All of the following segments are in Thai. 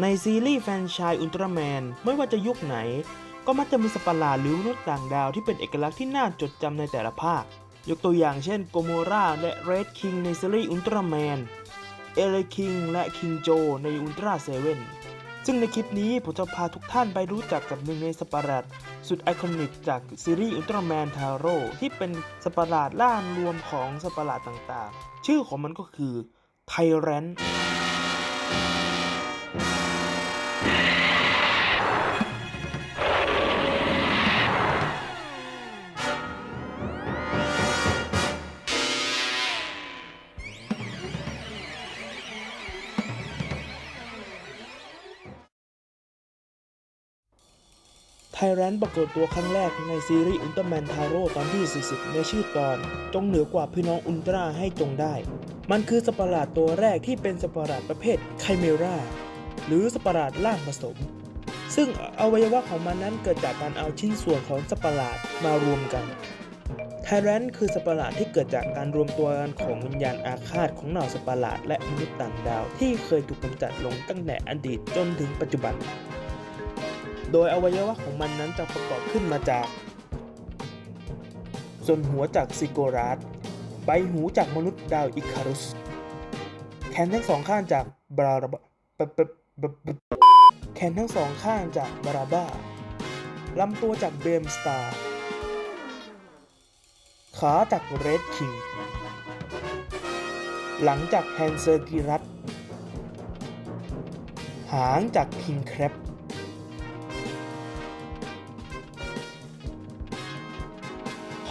ในซีรีส์แฟนชายอุลตร้าแมนไม่ว่าจะยุคไหน ก็มักจะมีสัตว์ประหลาดหรือมนุษย์ต่างดาวที่เป็นเอกลักษณ์ที่น่าจดจำในแต่ละภาค ยกตัวอย่างเช่นโกโมราและเรดคิงในซีรีส์อุลตร้าแมน เอเลคิงและคิงโจในอุลตร้าเซเว่นซึ่งในคลิปนี้ผมจะพาทุกท่านไปรู้จักกับหนึ่งในสัตว์ประหลาดสุดไอคอนิกจากซีรีส์อุลตร้าแมนทาโร่ที่เป็นสัตว์ประหลาดล่านรวมของสัตว์ประหลาดต่างๆ ชื่อของมันก็คือไทแรน ไทแรนปรากฏตัวครั้งแรกในซีรีส์อุลตร้าแมนทาโร่ตอนที่ 40 ในชื่อตอน จงเหนือกว่าพี่น้องอุลตร้าให้จงได้ มันคือสัตว์ประหลาดตัวแรกที่เป็นสัตว์ประหลาดประเภทไคเมราหรือสัตว์ประหลาดล่างผสม ซึ่งอวัยวะของมันนั้นเกิดจากการเอาชิ้นส่วนของสัตว์ประหลาดมารวมกันไทแรนคือสัตว์ประหลาดที่เกิดจากการรวมตัวกันของวิญญาณอาฆาตของเหล่าสัตว์ประหลาดและมนุษย์ต่างดาวที่เคยถูกกำจัดลงตั้งแต่อดีตจนถึงปัจจุบัน โดยอวัยวะของมันนั้นจะประกอบขึ้นมาจาก ส่วนหัวจากซิโกรัสใบหูจากมนุษย์ดาวอิคารุส แขนทั้งสองข้างจากบราบะแขนทั้งสองข้างจากบราบ้าลำตัวจากเบมสตาร์ ขาจากเรดคิง หลังจากแฮนเซอร์กิรัตหางจากคิงแครบ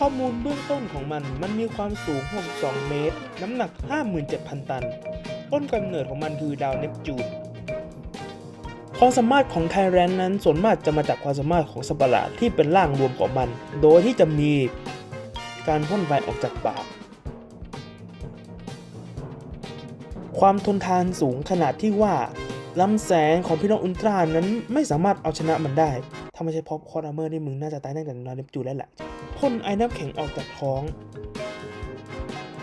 ข้อมูลเบื้องต้นของมัน มันมีความสูง 62 เมตร น้ำหนัก 57,000 ตัน ต้นกำเนิดของมันคือดาวเนปจูนความสามารถของไทแรนนั้นส่วนมากจะมาจากความสามารถของสัตว์ประหลาดที่เป็นร่างรวมของมัน โดยที่จะมีการพ่นไฟออกจากปาก ความทนทานสูงขนาดที่ว่าลำแสงของพี่น้องอุลตร้านั้นไม่สามารถเอาชนะมันได้ ถ้าไม่ใช่เพราะคอร์เมอร์นี่มึงน่าจะตายตั้งแต่ดาวเนปจูนแล้วแหละ พ่นไอ้น้ำแข็งออกจากท้อง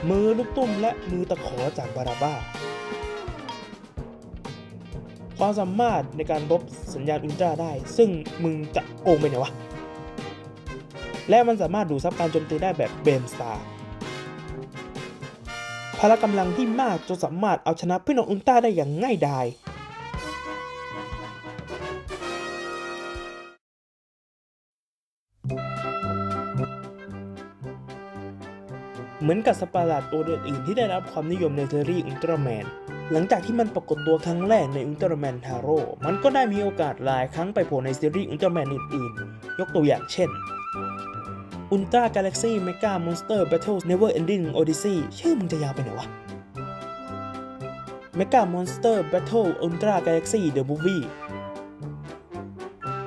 มือลูกตุ้มและมือตะขอจากบาราบ้า ความสามารถในการลบสัญญาณอุลตร้าได้ ซึ่งมึงจะโกงไปไหนวะ และมันสามารถดูดซับการโจมตีได้แบบเบมสตาร์พละกำลังที่มากจนสามารถเอาชนะพี่น้องอุลตร้าได้อย่างง่ายดาย เหมือนกับสัตว์ประหลาดตัวอื่นๆที่ได้รับความนิยมในซีรีส์อุลตร้าแมน หลังจากที่มันปรากฏตัวครั้งแรกในอุลตร้าแมนทาโร่ มันก็ได้มีโอกาสหลายครั้งไปโผล่ในซีรีส์อุลตร้าแมนอื่นๆ ยกตัวอย่างเช่นอุลตร้ากาแล็กซี่เมกามอนสเตอร์แบทเทิลเนเวอร์เอนดิ้งโอดิซีชื่อมึงจะยาวไปไหนวะเมกามอนสเตอร์แบทเทิลอุลตร้ากาแล็กซี่เดอะมูฟวี่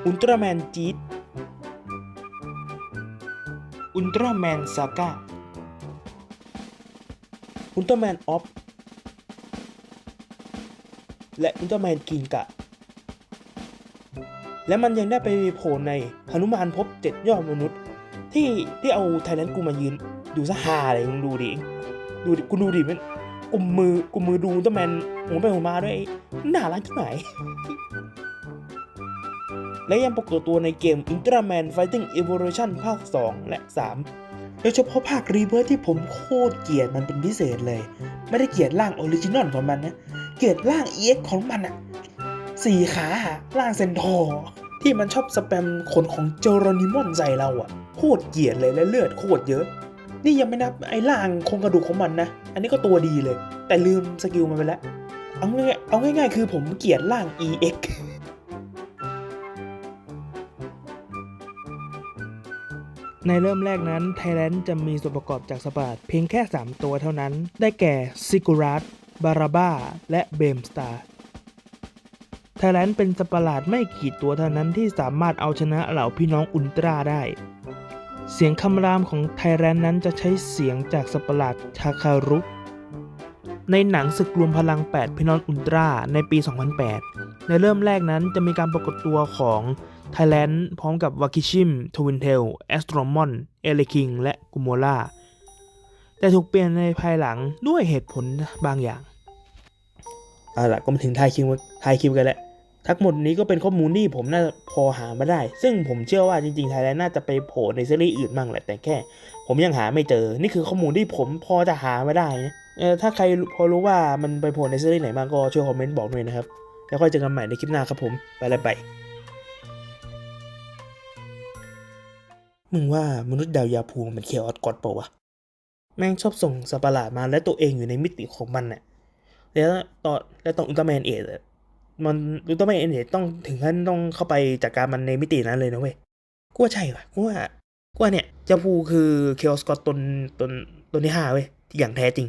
อุลตร้าแมนจีด อุลตร้าแมนซาก้าอุลตร้าแมนออฟและอุลตร้าแมนกิงกะ และมันยังได้ไปโผล่ในหนุมานพบเจ็ดยอดมนุษย์ ที่ที่เอาไทยแลนด์กูมายืน ดูซะฮาเลยมึงดูดิดูดิกูดูดิมันกุมมือกุมมือดูอุลตร้าแมนหัวไปหัวมาด้วยน่ารักที่ไหน และยังปรากฏตัวในเกม Ultraman Fighting Evolution ภาค 2 และ 3 โดยเฉพาะภาครีเวิร์ที่ผมโคตรเกลียดมันเป็นพิเศษเลย ไม่ได้เกลียดร่างออริจินอลของมันนะ เกลียดร่าง EX ของมันอะสี่ขาร่างเซนทอร์ที่มันชอบสแปมขนของเจอรนิมอนใส่เราอะโคตรเกลียดเลยและเลือดโคตรเยอะ นี่ยังไม่นับไอ้ร่างโครงกระดูกของมันนะ อันนี้ก็ตัวดีเลย แต่ลืมสกิลมันไปแล้ว เอาง่ายๆเอาง่ายๆ คือผมเกลียดร่าง EX ในเริ่มแรกนั้นไทแลนด์จะมีส่วนประกอบจากสปาร์ตเพียงแค่ 3 ตัวเท่านั้น ได้แก่ซิกูรัสบาราบ้า และเบมสตาร์ไทแลนด์เป็นสัตว์ประหลาดไม่กี่ตัวเท่านั้นที่สามารถเอาชนะเหล่าพี่น้องอุลตร้าได้ เสียงคำรามของไทแลนด์นั้นจะใช้เสียงจากสัตว์ประหลาดชาคารุในหนังศึกรวมพลัง 8 พี่น้องอุลตร้าในปี 2008 ในเริ่มแรกนั้นจะมีการปรากฏตัวของ ไทแลนด์พร้อมกับวาคิชิมทวินเทลแอสโตรมอนเอเลคิงและกุโมล่าแต่ถูกเปลี่ยนในภายหลังด้วยเหตุผลบางอย่างเอาล่ะก็มาถึงท้ายคลิปท้ายคลิปกันแล้วทั้งหมดนี้ก็เป็นข้อมูลที่ผมน่าพอหามาได้ ซึ่งผมเชื่อว่าจริงๆไทยแลนด์น่าจะไปโผล่ในซีรีส์อื่นบ้างแหละ แต่แค่ ผมยังหาไม่เจอ นี่คือข้อมูลที่ผมพอจะหามาได้นะเออถ้าใครพอรู้ว่ามันไปโผล่ในซีรีส์ไหนบ้างก็ช่วยคอมเมนต์บอกหน่อยนะครับ แล้วค่อยเจอกันใหม่ในคลิปหน้าครับผม ไปเลยไป มึงว่ามนุษย์ดาวยาภูมิมันเคียวออดกอดเปล่าวะ แม่งชอบส่งสัตว์ประหลาดมาและตัวเองอยู่ในมิติของมันน่ะ แล้วตอนแล้วตอนอุลตร้าแมนเอดมันอุลตร้าแมนเอดต้องถึงขั้นต้องเข้าไปจัดการมันในมิตินั้นเลยนะเว้ยกูว่าใช่ว่ะกูว่ากูว่าเนี่ยยาภูคือเคออสกอตตนตนตนที่ห้าเว้ยอย่างแท้จริง